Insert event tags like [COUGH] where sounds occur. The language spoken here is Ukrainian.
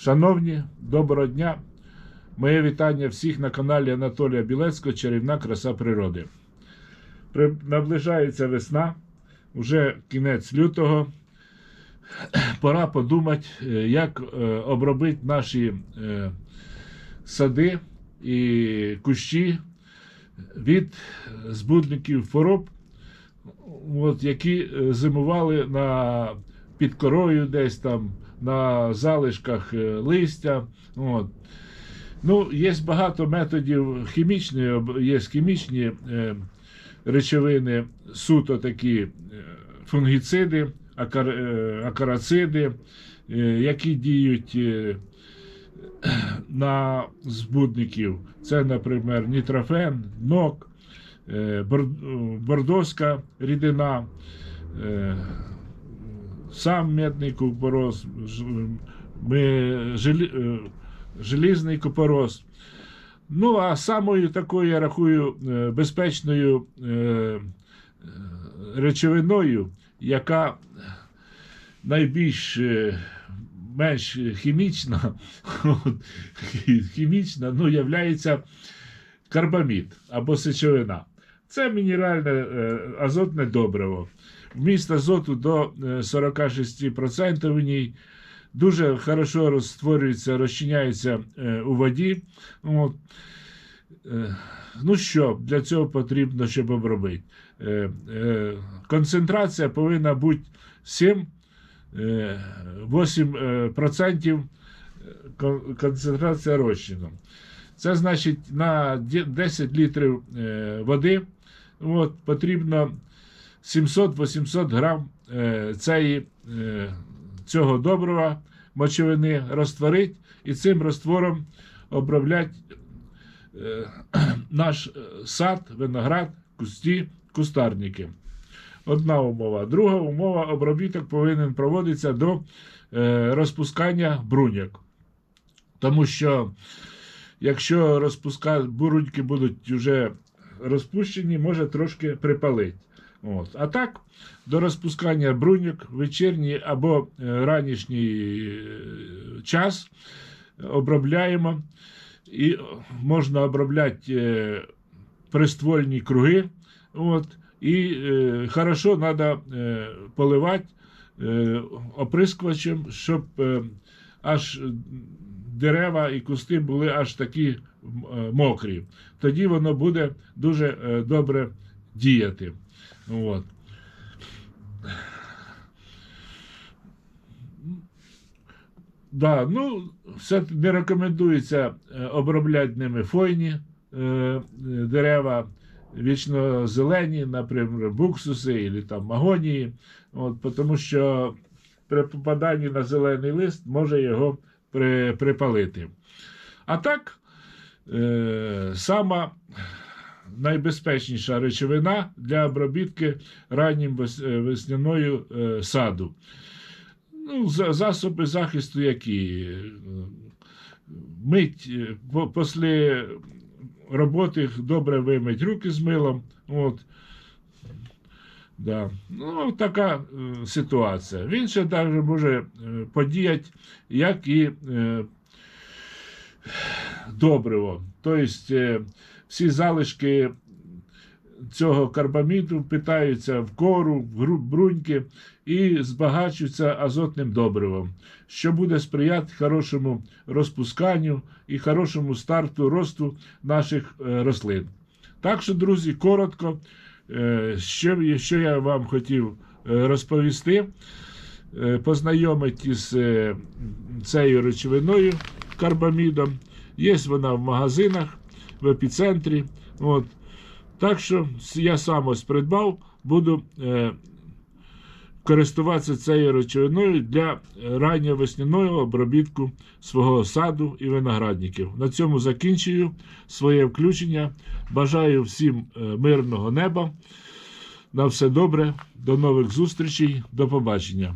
Шановні, доброго дня! Моє вітання всіх на каналі Анатолія Білецького Чарівна краса природи. При... Наближається весна, вже кінець лютого. Пора подумати, е, як е, обробити наші е, сади і кущі від збудників хвороб, які зимували на під корою десь там, на залишках е, листя. От. Ну, є багато методів хімічної, є хімічні е, речовини, суто такі е, фунгіциди, акар, е, акарациди, е, які діють е, [CLEARS THROAT] на збудників. Це, наприклад, нітрофен, нок, е, бор- рідина, е, сам медний купорос, ж- ми, е, желізний купорос. Ну, а самою такою, я рахую, е, безпечною е, речовиною, яка найбільш менш хімічна, [LAUGHS] хімічна, ну, являється карбамід або сечовина. Це мінеральне азотне добриво. Вміст азоту до е, 46% в ній. Дуже хорошо розтворюється, розчиняється е, у воді. Е, ну що, для цього потрібно, щоб обробити? Е, е, концентрація повинна бути 7 е, 8% кон- концентрація розчину. Це значить на 10 літрів е, води от, потрібно 700-800 грам е, цієї, е, цього добрива мочовини розтворити і цим розтвором обробляти е, [CLEARS THROAT] наш сад, виноград, кусті, кустарники. Одна умова. Друга умова обробіток повинен проводитися до розпускання бруньок. Тому що якщо розпуска... буруньки будуть вже розпущені, може трошки припалити. От. А так, до розпускання бруньок вечірній або е, ранішній е, час обробляємо. І можна обробляти е, приствольні круги. От, і е, хорошо треба е, поливати е, оприскувачем, щоб е, аж дерева і кусти були аж такі е, мокрі. Тоді воно буде дуже е, добре діяти. От. Да, ну, все не рекомендується е, обробляти ними фойні е, е, дерева, вічно зелені, наприклад, буксуси або там магонії, от, тому що при попаданні на зелений лист може його при, припалити. А так, е, сама найбезпечніша речовина для обробітки раннім е, весняною е, саду. Ну, засоби захисту які? Е, Мить е, по- після роботи добре вимить руки з милом. От. Да. Ну, така ситуація. Він ще також може подіяти, як і добриво. Тобто е, всі залишки цього карбаміду питаються в кору, в бруньки і збагачуються азотним добривом, що буде сприяти хорошому розпусканню і хорошому старту росту наших е, рослин. Так що, друзі, коротко, е, що, що я вам хотів розповісти, познайомити з цією речовиною карбамідом. Є вона в магазинах, в епіцентрі. От. Так що я сам ось придбав, буду е, користуватися цією речовиною для ранньовесняного обробітку свого саду і виноградників. На цьому закінчую своє включення. Бажаю всім е, мирного неба. На все добре, до нових зустрічей, до побачення.